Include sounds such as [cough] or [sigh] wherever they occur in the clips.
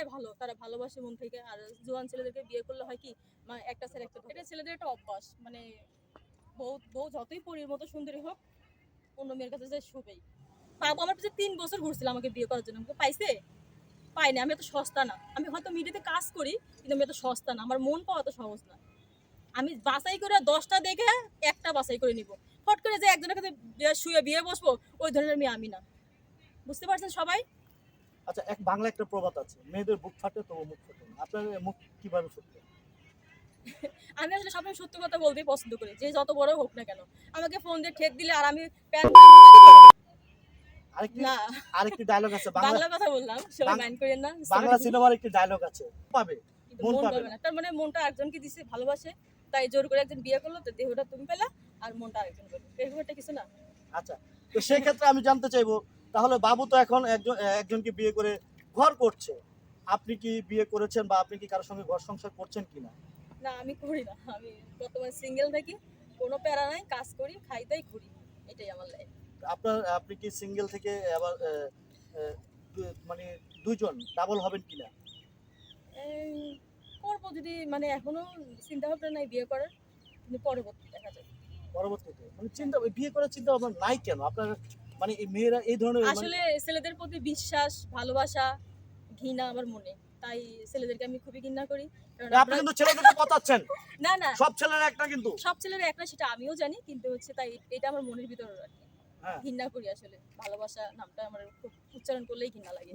করাই ভালো, তারা ভালোবাসে মন থেকে। আর জোয়ান ছেলেদেরকে বিয়ে করলে হয় কি মানে একটা ছেলে, একটা। এটা ছেলেদের একটা অভ্যাস মানে বউ বউ যতই পরীর মতো সুন্দরী হোক, অন্য মেয়ের কাছে যায় শোবেই। পাবো আমার কাছে তিন বছর ঘুরছিল আমাকে বিয়ে করার জন্য। আমাকে পাইছে? পাইনি, আমি এত সস্তা না। আমি হয়তো মিডিয়াতে কাজ করি, কিন্তু আমি এত সস্তা না। আমার মন পাওয়া তো সহজ না। আমি বাছাই করে দশটা দেখে একটা বাছাই করে নিব। ফট করে যে একজনের কাছে শুয়ে বিয়ে বসবো, ওই ধরনের মেয়ে আমি না। বুঝতে পারছেন সবাই? আচ্ছা এক বাংলা একটা প্রবাদ আছে মেয়েদের বুক ফাটে তবু মুখ ফাটে না। আপনার মুখ কীভাবে ফুটবে [laughs] আমি আসলে সবসময় সত্য কথা বলতেই পছন্দ করি যে যত বড় হোক না কেন। আমাকে ফোন দিয়ে ঠেক দিলে আর আমি প্যান করে আরেকটি আরেকটি ডায়লগ আছে বাংলা কথা বললাম সবাই মাইন্ড করেন না বাংলা সিনেমার একটি ডায়লগ আছে পাবে মন পাবে পাবে না। তার মানে মনটা একজনকে দিছে ভালোবাসে তাই জোর করে একজন বিয়ে করল তো দেহটা তুমি পেলা আর মনটা আরেকজন পেল এরকম একটা কিছু না? আচ্ছা তো সেই ক্ষেত্রে আমি জানতে চাইব তাহলে বাবু তো এখন একজন একজনকে বিয়ে করে ঘর করছে। আপনি কি বিয়ে করেছেন বা আপনি কি কারোর সঙ্গে ঘর সংসার করছেন কি না? না আমি করি না। আমি বর্তমানে সিঙ্গেল থাকি কোনো প্যারা নাই কাজ করি খাই দাই ঘুরি। এটাই আমার লাইফ আপনার আপনি কি সিঙ্গেল থেকে আবার মানে দুইজন ডাবল হবেন কিনা করব যদি মানে এখনও চিন্তা ভাবনা নাই বিয়ে করার কিন্তু পরবর্তী দেখা যাবে। পরবর্তীতে মানে চিন্তা বিয়ে করার চিন্তা ভাবনা নাই কেন? আপনার মানে মেয়েরা এই ধরনের মানে- আসলে ছেলেদের প্রতি বিশ্বাস ভালোবাসা ঘৃণা আমার মনে। তাই ছেলেদেরকে আমি খুবই ঘৃণা করি। আপনি কিন্তু ছেলেদেরকে [laughs] না না। সব ছেলেরা একটা কিন্তু। সব ছেলেরা একটা সেটা আমিও জানি কিন্তু হচ্ছে তাই এটা আমার মনের ভিতরে আর কি। হ্যাঁ। ঘৃণা করি আসলে। ভালোবাসা নামটা আমার খুব উচ্চারণ করলেই ঘৃণা লাগে।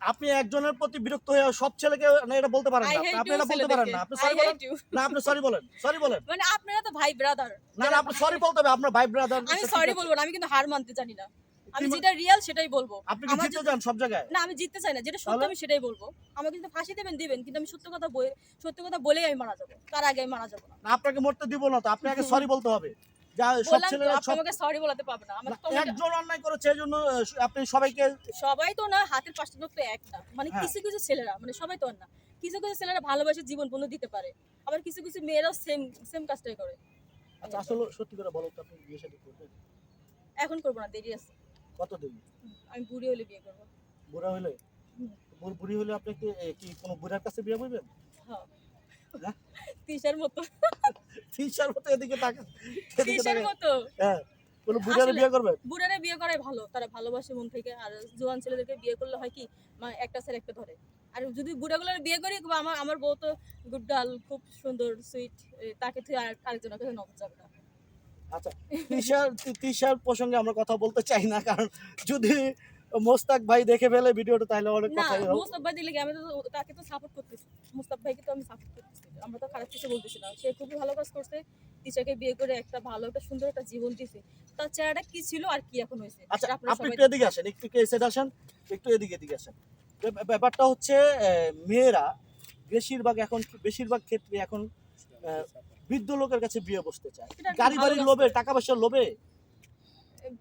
আপনি একজনের প্রতি বিরক্ত হয়ে সব ছেলেকে এটা বলতে পারেন না। আপনি এটা বলতে পারেন না। আপনি সরি বলেন। না আপনি সরি বলেন। সরি বলেন। মানে আপনারা তো ভাই ব্রাদার না না আপনি সরি বলতে হবে। আপনার ভাই ব্রাদার আমি সরি বলব না আমি কিন্তু হার মানতে জানি না। আমি যেটা রিয়েল সেটাই বলব। আপনি কি জিততে যান সব জায়গায়? না আমি জিততে চাই না। যেটা সত্য আমি সেটাই বলব। আমাকে কিন্তু ফাঁসি দেবেন দিবেন কিন্তু আমি সত্য কথা বলে সত্য কথা বলেই আমি মারা যাব। তার আগে আমি মারা যাব না। আপনাকে মরতে দিব না তো। আপনি আগে সরি বলতে হবে। সরি বলাতে পারবে না। একজন অন্যায় করেছে এই জন্য আহ, আপনি সবাইকে সবাই তো না হাতের পাঁচটা লোক তো এক না মানে হ্যাঁ। কিছু কিছু ছেলেরা মানে সবাই তো না কিছু কিছু ছেলেরা ভালোবাসে জীবন বন্ধু দিতে পারে। আবার কিছু কিছু মেয়েরাও সেম সেম কাজটাই করে। আচ্ছা আসলে সত্যি করে বলো তো আপনি বিয়ে শাদী করবেন? এখন করব না দেরি আছে। কতদিন? আমি বুড়ি হলে বিয়ে করব। বুড়া হলে? বুড়- বুড়ি হলে আপনি কি কি কোনো বুড়ার কাছে বিয়ে করবেন? হ্যাঁ। হ্যাঁ? তিসার মতো। তিনশার মতো এদিকে তাকা তাকা মতো। হ্যাঁ। কোনো বুড়ারে বিয়ে করবেন? বুড়ারে বিয়ে করাই ভালো তারা ভালোবাসে মন থেকে। আর জোয়ান ছেলেদেরকে বিয়ে করলে হয় কি একটা ছেলে একটা ধরে। আর যদি বুড়াগুলোর বিয়ে করি আমার আমার বউ তো গুড গার্ল খুব সুন্দর সুইট তাকে তুই আর আরেকজনের কাছে নজর যাবে না। আচ্ছা তিশার তিশার প্রসঙ্গে আমরা কথা বলতে চাই না কারণ যদি মোস্তাক ভাই দেখে ফেলে ভিডিওটা তাহলে অনেক না কথাই হবে মুস্তাফ ভাই দিলে আমি তো তাকে তো সাপোর্ট করতেছি। মুস্তাফ ভাইকে তো আমি সাপোর্ট করতেছি। আমরা তো খারাপ কিছু বলতেছি না। সে খুবই ভালো কাজ করছে। টিচারকে বিয়ে করে একটা ভালো একটা সুন্দর একটা জীবন দিছে তার চেহারাটা কি ছিল আর কি এখন হয়েছে? আচ্ছা আপনি একটু এদিকে আসেন একটু এসে আসেন? একটু এদিকে এদিকে আসেন। ব্যাপারটা হচ্ছে মেয়েরা বেশিরভাগ এখন বেশিরভাগ ক্ষেত্রে এখন আহ, বৃদ্ধ লোকের কাছে বিয়ে বসতে চায়। গাড়ি বাড়ির লোভে টাকা পয়সার লোভে?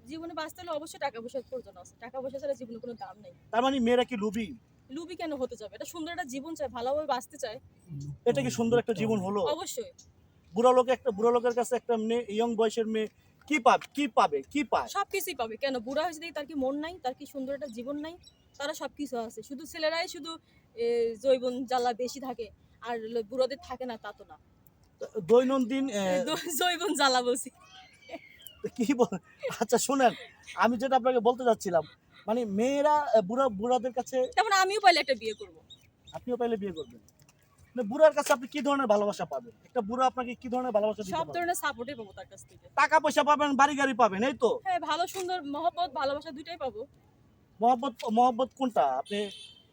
জীবনে বাঁচতে হলে অবশ্যই টাকা পয়সার প্রয়োজন আছে। টাকা পয়সা ছাড়া জীবনে কোনো দাম নেই। তার মানে মেয়েরা কি লুবি? লুবি কেন হতে যাবে এটা সুন্দর একটা জীবন চায় ভালোভাবে বাঁচতে চায়। এটা কি সুন্দর একটা জীবন হলো? অবশ্যই। বুড়ো লোক একটা বুড়ো লোকের কাছে একটা মেয়ে ইয়ং বয়সের মেয়ে কি পাবে? কি পাবে? কি পায়? সব কিছুই পাবে। কেন? বুড়া হয়েছে দেখি তার কি মন নাই তার কি সুন্দর একটা জীবন নাই তারা সব কিছু আছে। শুধু ছেলেরাই শুধু এ, জৈবন জ্বালা বেশি থাকে আর বুড়োদের থাকে না তা তো না। দৈনন্দিন জৈবন জ্বালা বলছি। কি বল আচ্ছা শুনেন আমি যেটা আপনাকে বলতে যাচ্ছিলাম মানে মেয়েরা বুড়া বুড়াদের কাছে তেমন আমিও পাইলে একটা বিয়ে করব। আপনিও পাইলে বিয়ে করবেন। মানে বুড়ার কাছে আপনি কি ধরনের ভালোবাসা পাবেন? একটা বুড়া আপনাকে কি ধরনের ভালোবাসা দিতে সব ধরনের সাপোর্টই পাবো তার কাছ থেকে। টাকা পয়সা পাবেন বাড়ি গাড়ি পাবেন এই তো? হ্যাঁ ভালো সুন্দর মহব্বত ভালোবাসা দুইটাই পাবো। মহব্বত মহব্বত কোনটা? আপনি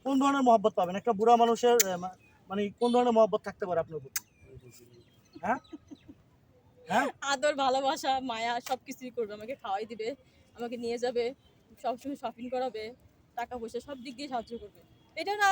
কোন ধরনের মহব্বত পাবেন? একটা বুড়া মানুষের মানে কোন ধরনের মহব্বত থাকতে পারে আপনার প্রতি? হ্যাঁ? হ্যাঁ? আদর ভালোবাসা মায়া সব কিছুই করবে আমাকে খাওয়াই দিবে আমাকে নিয়ে যাবে সবসময় শপিং করাবে টাকা পয়সা সব দিক দিয়ে সাহায্য করবে। এটা না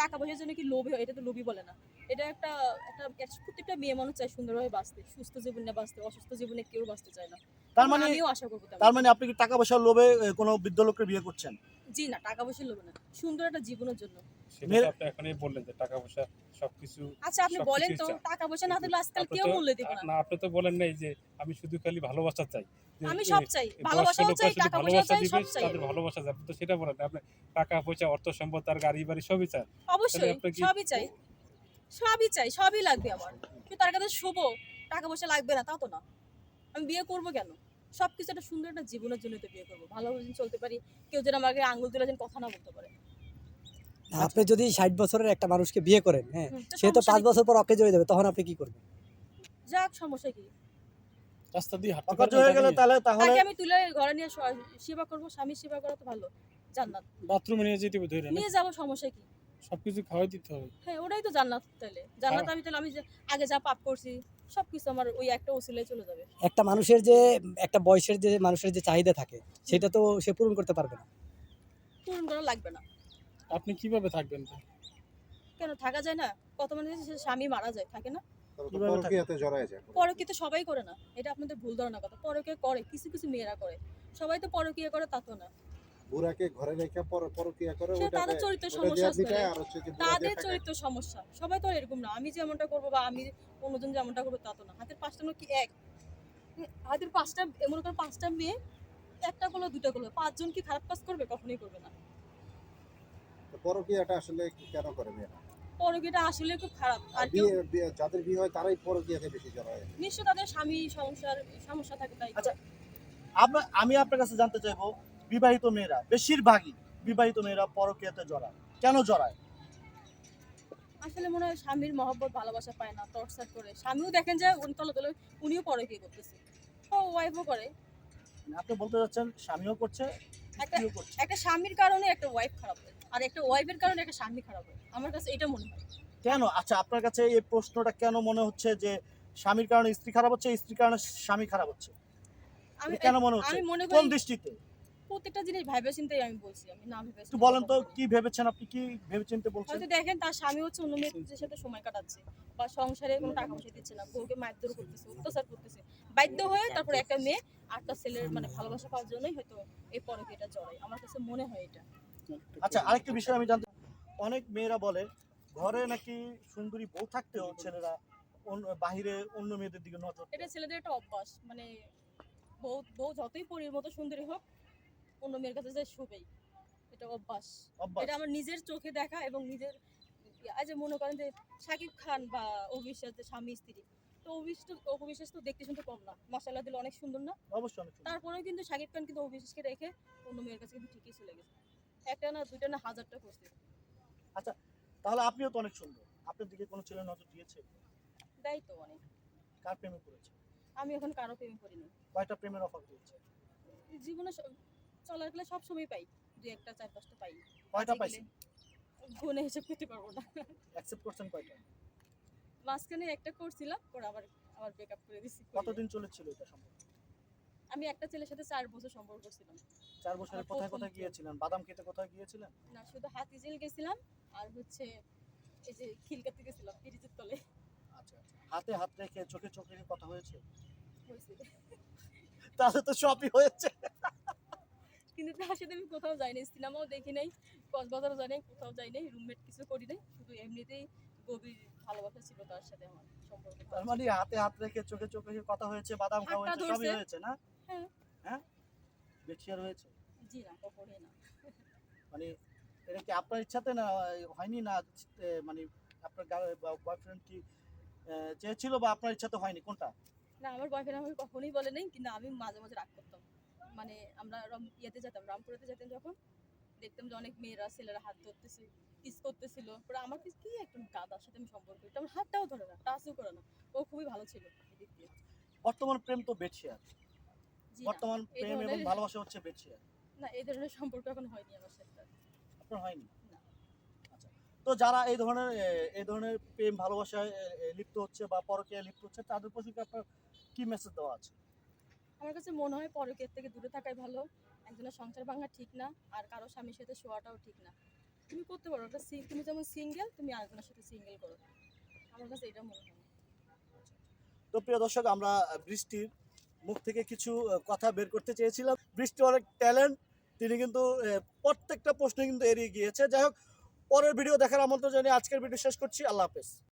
টাকা পয়সার জন্য কি লোভী এটা তো লোভী বলে না। এটা একটা একটা প্রত্যেকটা মেয়ে মানুষ চায় সুন্দরভাবে বাঁচতে সুস্থ জীবনে বাঁচতে অসুস্থ জীবনে কেউ বাঁচতে চায় না। তার মানে আমিও আশা করব তার মানে আপনি কি টাকা পয়সার লোভে কোনো বৃদ্ধ লোকের বিয়ে করছেন? জি না টাকা পয়সার লোভে না। সুন্দর একটা জীবনের জন্য। সেটা আপনি এখনই বললেন যে টাকা পয়সা সবকিছু আচ্ছা আপনি বলেন তো টাকা পয়সা না দিলে আজকাল কেউ মূল্য দিব না। না আপনি তো বলেন নাই যে আমি শুধু খালি ভালোবাসা চাই। আমি সব চাই ভালোবাসাও চাই টাকা পয়সা চাই সব চাই। তাদের ভালোবাসা চাই। তো সেটা বলেন আপনি টাকা পয়সা অর্থ সম্পদ আর গাড়ি বাড়ি সবই চান। অবশ্যই সবই চাই। সবই চাই সবই লাগবে আমার। কিন্তু তার কাছে শুভ টাকা পয়সা লাগবে না তা তো না। আমি বিয়ে করব কেন? সব কিছু একটা সুন্দর একটা জীবনের জন্য তো বিয়ে করব। ভালোভাবে চলতে পারি কেউ যেন আমাকে আঙ্গুল তুলে যেন কথা না বলতে পারে। আপনি যদি ষাট বছরের একটা মানুষকে বিয়ে করেন হ্যাঁ তো সে তো পাঁচ বছর পর অকেজ হয়ে যাবে তখন আপনি কি করবেন? যাক সমস্যা কি? রাস্তা দিয়ে হাঁটতে অকার্য হয়ে গেলে তাহলে তাহলে তাকে আমি তুলে ঘরে নিয়ে সেবা করব স্বামীর সেবা করা তো ভালো জান্নাত। বাথরুমে নিয়ে যেতে হবে ধরে নিয়ে যাব সমস্যা কি? সবকিছু খাওয়াই দিতে হবে। হ্যাঁ ওটাই তো জান্নাত তাহলে জান্নাত আমি তাহলে আমি আগে যা পাপ করছি সব কিছু আমার ওই একটা ওসিলায় চলে যাবে। একটা মানুষের যে একটা বয়সের যে মানুষের যে চাহিদা থাকে সেটা তো সে পূরণ করতে পারবে না। পূরণ করা লাগবে না। আপনি কীভাবে থাকবেন কেন থাকা যায় না? কত মানে স্বামী মারা যায় থাকে না? তো সবাই করে না। এটা আপনাদের ভুল ধারণা কথা। পরকে করে কিছু কিছু মেয়েরা করে। সবাই তো পরকীয়া করে তা তো না। বুড়াকে ঘরে রেখে পর পরকীয়া করে তাদের চরিত্র সমস্যা তাদের চরিত্র সমস্যা। সবাই তো আর এরকম না। আমি যেমনটা করব বা আমি অন্যজন যেমনটা করব তা তো না। হাতের পাঁচটা কি এক? হাতের পাঁচটা এমন করে পাঁচটা মেয়ে একটা করল দুটো করল। পাঁচজন কি খারাপ কাজ করবে? কখনোই করবে না। পরকীয়াটা আসলে কেন করে মেয়েরা? পরকীটা আসলে খুব খারাপ। আর কেউ যাদের বিয়ে হয় তারাই পরকীয়াতে বেশি জড়ায় নিশ্চয় তাদের স্বামী সংসার সমস্যা থাকে তাই আচ্ছা, আপনার আমি আপনার কাছে জানতে চাইব বিবাহিত মেয়েরা বেশিরভাগই বিবাহিত মেয়েরা পরকীয়াতে জড়ায়। কেন জড়ায়? আসলে মনে হয় স্বামীর মহব্বত ভালোবাসা পায় না টর্চার করে। স্বামীও দেখেন যে উনি তলে তলে উনিও পরকীয়া করতেছে। ও ওয়াইফও করে। আপনি বলতে চাচ্ছেন স্বামীও করছে একটা স্বামীর কারণে একটা ওয়াইফ খারাপ হয় আর একটা ওয়াইফের কারণে একটা স্বামী খারাপ হয়। আমার কাছে এটা মনে হয়। কেন? আচ্ছা আপনার কাছে এই প্রশ্নটা কেন মনে হচ্ছে যে স্বামীর কারণে স্ত্রী খারাপ হচ্ছে স্ত্রীর কারণে স্বামী খারাপ হচ্ছে? আমি কেন মনে হচ্ছে? আমি মনে করি কোন দৃষ্টিতে? প্রত্যেকটা জিনিস ভাইবে চিন্তাই আমি বলছি আমি না ভেবে একটু বলেন তো কি ভেবেছেন আপনি? কি ভেবেচিন্তে বলছেন? হয়তো দেখেন তার স্বামী হচ্ছে অন্য মেয়েদের সাথে সময় কাটাচ্ছে বা সংসারে কোনো টাকা পয়সা দিচ্ছে না বউকে মারধর করতেছে অত্যাচার করতেছে। বাধ্য হয়ে তারপরে একটা মেয়ে আটটা ছেলের মানে ভালোবাসা পাওয়ার জন্যই হয়তো এই পরকে এটা জড়ায় আমার কাছে মনে হয় এটা। আচ্ছা আরেকটা বিষয় আমি জানতে অনেক মেয়েরা বলে ঘরে নাকি সুন্দরী বউ থাকতেও ছেলেরা বাহিরে অন্য মেয়েদের দিকে নজর এটা ছেলেদের একটা অভ্যাস মানে বউ বউ যতই পরীর মতো সুন্দরী হোক অন্য মেয়ের কাছে যায় শুবেই। এটা অভ্যাস। এটা আমার নিজের চোখে দেখা এবং নিজের আজ মনে করেন যে শাকিব খান বা অভিশ্বাস যে স্বামী স্ত্রী তো অভিষ্ট অভিশ্বাস তো দেখতে শুনতে কম না। মশালা দিলে অনেক সুন্দর না? অবশ্যই অনেক সুন্দর। তারপরেও কিন্তু শাকিব খান কিন্তু অভিশ্বাসকে রেখে অন্য মেয়ের কাছে কিন্তু ঠিকই চলে গেছে। একটা না দুইটা না হাজারটা করছে। তাহলে আপনিও তো অনেক সুন্দর। আপনার দিকে কোনো ছেলে নজর দিয়েছে? দেয় তো অনেক। কার প্রেমে পড়েছে? আমি এখন কারও প্রেম করিনি কয়টা প্রেমের অফার দিয়েছে? জীবনে চলার গেলে সব সময় পাই। দুই একটা চার পাঁচটা পাই। কয়টা পাইছেন গুণে হিসেব করতে পারব না। অ্যাকসেপ্ট করছেন কয়টা? মাঝখানে একটা করছিলাম পরে আবার আবার ব্রেকআপ করে দিছি। কতদিন চলেছিল এটা সম্পর্ক আমি একটা ছেলের সাথে চার বছর সম্পর্ক করছিলাম চার বছরে কোথায় কোথায় গিয়েছিলেন? বাদাম খেতে কোথায় গিয়েছিলেন? না শুধু হাতিঝিল গেছিলাম আর হচ্ছে এই যে খিলকাতে গেছিলাম পিরিচের তলে। আচ্ছা আচ্ছা। হাতে হাত রেখে চোখে চোখ রেখে কথা হয়েছে? তাহলে তো সবই হয়েছে। কিন্তু তার সাথে আমি কোথাও যাইনি সিনেমাও দেখি নাই কক্সবাজারও যাই নাই কোথাও যাই নাই রুমমেট কিছু করি নাই শুধু এমনিতেই গভীর ভালোবাসা ছিল তার সাথে আমার সম্পর্ক। তার মানে হাতে হাত রেখে চোখে চোখে কথা হয়েছে বাদাম খাওয়া হয়েছে সবই হয়েছে না? হ্যাঁ। হ্যাঁ বেচিয়ার হয়েছে? জি না কখনোই না। মানে এটা কি আপনার ইচ্ছাতে না হয়নি না মানে আপনার বয়ফ্রেন্ড কি চেয়েছিল বা আপনার ইচ্ছাতে হয়নি? কোনটা? না আমার বয়ফ্রেন্ড আমাকে কখনোই বলে নাই কিন্তু আমি মাঝে মাঝে রাগ করতাম। মানে আমরা ইয়েতে যেতাম রামপুরেতে যেতাম যখন দেখতাম যে অনেক মেয়েরা ছেলেরা হাত ধরতেছে কিস করতেছিল। পরে আমার কি কি একটা গাদার সাথে আমি সম্পর্ক আমার হাতটাও ধরে না টাচও করে না। ও খুবই ভালো ছিল। বর্তমান প্রেম তো না, বর্তমান প্রেম এবং ভালোবাসা হচ্ছে বেচিয়ার না এই ধরনের সম্পর্ক এখন হয়নি আমার সাথে। আপনার হয়নি? আচ্ছা তো যারা এই ধরনের এই ধরনের প্রেম ভালোবাসায় লিপ্ত হচ্ছে বা পরকীয়ায় লিপ্ত হচ্ছে তাদের প্রতি আপনার কি মেসেজ দেওয়া আছে? আমার কাছে মনে হয় পরকের থেকে দূরে থাকাই ভালো। একজনের সংসার ভাঙা ঠিক না আর কারও স্বামীর সাথে শোয়াটাও ঠিক না। তুমি করতে পারো একটা সি- তুমি যেমন সিঙ্গেল তুমি আরেকজনের সাথে সিঙ্গেল করো। আমার কাছে এটা মনে হয়। তো প্রিয় দর্শক আমরা বৃষ্টির মুখ থেকে কিছু কথা বের করতে চেয়েছিলাম। বৃষ্টি অনেক ট্যালেন্ট, তিনি কিন্তু প্রত্যেকটা প্রশ্নে কিন্তু এড়িয়ে গিয়েছে। যাই হোক, পরের ভিডিও দেখার আমন্ত্রণ জানিয়ে আজকের ভিডিও শেষ করছি। আল্লাহ হাফেজ।